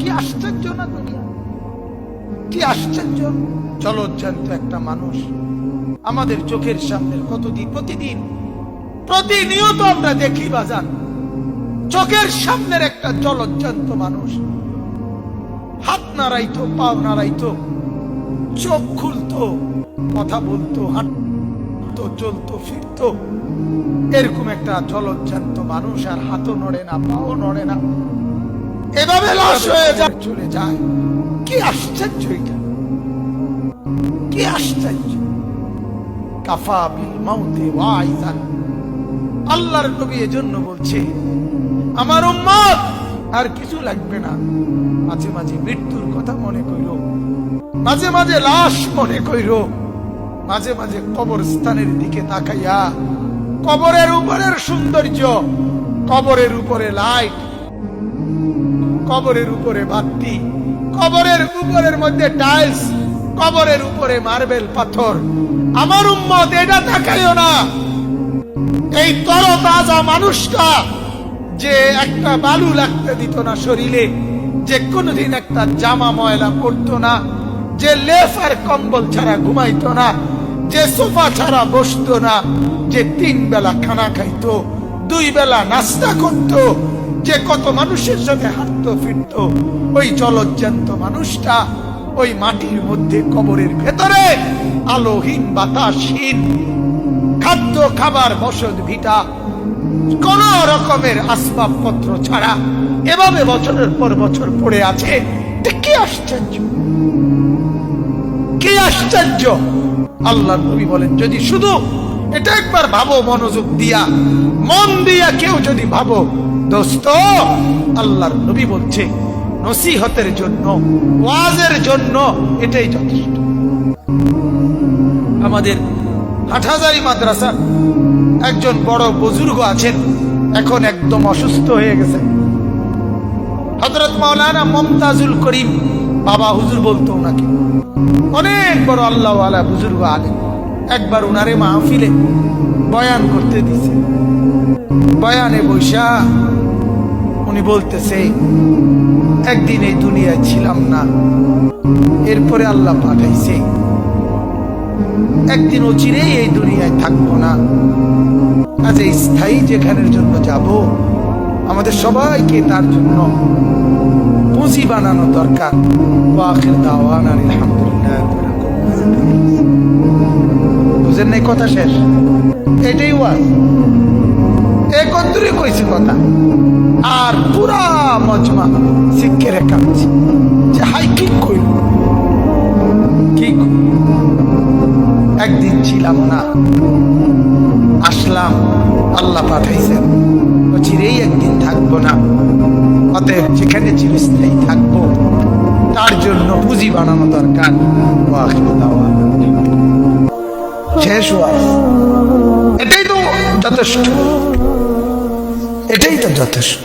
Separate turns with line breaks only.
কি আশ্চর্য না দুনিয়া? কি আশ্চর্য? জলজ্জান্ত একটা মানুষ। আমাদের চোখের সামনে কতদিন প্রতিদিন, প্রতিনিয়ত আমরা দেখি বাজান চোখের সামনের একটা জলজ্জান্ত মানুষ। হাত নাড়াইতো, পাও নাড়াইতো, চোখ খুলতো, কথা বলতো, হাঁটতো, চলতো, ফিরতো। এরকম একটা জলজ্জান্ত মানুষ, আর হাতও নড়ে না, পাও নড়ে না। এভাবে লাশ হয়ে যায়। চলে যায়। কি আশ্চর্য এটা। কি আশ্চর্য। কাফা বিল মাউতে ওয়াইজান। আল্লাহর নবী এজন্য বলছে, আমার উম্মত, আর কিছু লাগবে না। মাঝে মাঝে মৃত্যুর কথা মনে কইরো। মাঝে মাঝে লাশ মনে কইরো। মাঝে মাঝে কবরস্থানের দিকে তাকাইয়া কবরের উপরের সৌন্দর্য, কবরের উপরে লাইট কবরের উপরে বাতি, কবরের উপরের মধ্যে টাইলস কবরের উপরে মার্বেল পাথর। আমার উম্মত, এটা তাকাইও না। এই তরতাজা মানুষটা যে একটা বালু লাগতে দিত না শরীরে, যে কোনোদিন একটা জামা ময়লা করতো না, যে লেফ আর কম্বল ছাড়া ঘুমাইতো না, যে সোফা ছাড়া বসতো না, যে তিন বেলা খানা খাইতো, দুই বেলা নাস্তা করতো যে কত মানুষের সাথে হাঁটতো, ফিরতো, ওই জলজ্জান্ত মানুষটা ওই মাটির মধ্যে কবরের ভেতরে আলোহীন বাতাসহীন খাদ্য খাবার বসত ভিটা কোন রকমের আসবাবপত্র ছাড়া এভাবে বছরের পর বছর পড়ে আছে। কি আশ্চর্য? কি আশ্চর্য? আল্লাহ নবী বলেন, যদি শুধু এটা একবার ভাবো, মনোযোগ দিয়া, মন দিয়া কেউ যদি ভাবো দোস্ত, আল্লাহর নবী বলছে, নসিহতের জন্য, ওয়াজের জন্য এটাই যথেষ্ট। আমাদের হাটহাজারি মাদ্রাসা একজন বড় বুজুর্গ আছেন, এখন একদম অসুস্থ হয়ে গেছে। হজরত মাওলানা মমতাজুল করিম বাবা হুজুর বলতো ওনাকে। অনেক বড় আল্লাহ আলা বুজুর্গ আলেন একবার উনারে মাহফিলে বয়ান করতে দিছে। বয়ানে বৈশা উনি বলতেছে, একদিন এই দুনিয়ায় ছিলাম না, এরপরে আল্লাহ পাঠাইছে, একদিন অচিরেই এই দুনিয়ায় থাকব না। আজ এই স্থায়ী যেখানের জন্য যাব, আমাদের সবাইকে তার জন্য পুঁজি বানানো দরকার। আলহামদুলিল্লাহ। বুঝেন নাই কথা শেষ। এটাই ওয়াজ। একত্রে কইছি কথা। আর পুরা মজমা শিক্ষে রেখাচ্ছি যে হাই, কি কইল কি? একদিন ছিলাম না। আসলাম, আল্লাহ পাঠাইছেন। চিরেই একদিন থাকব না। অতএব যেখানে চিরস্থায়ী থাকব। তার জন্য পুঁজি বানানো দরকার। শেষ হওয়া এটাই তো যথেষ্ট। এটাই তো যথেষ্ট।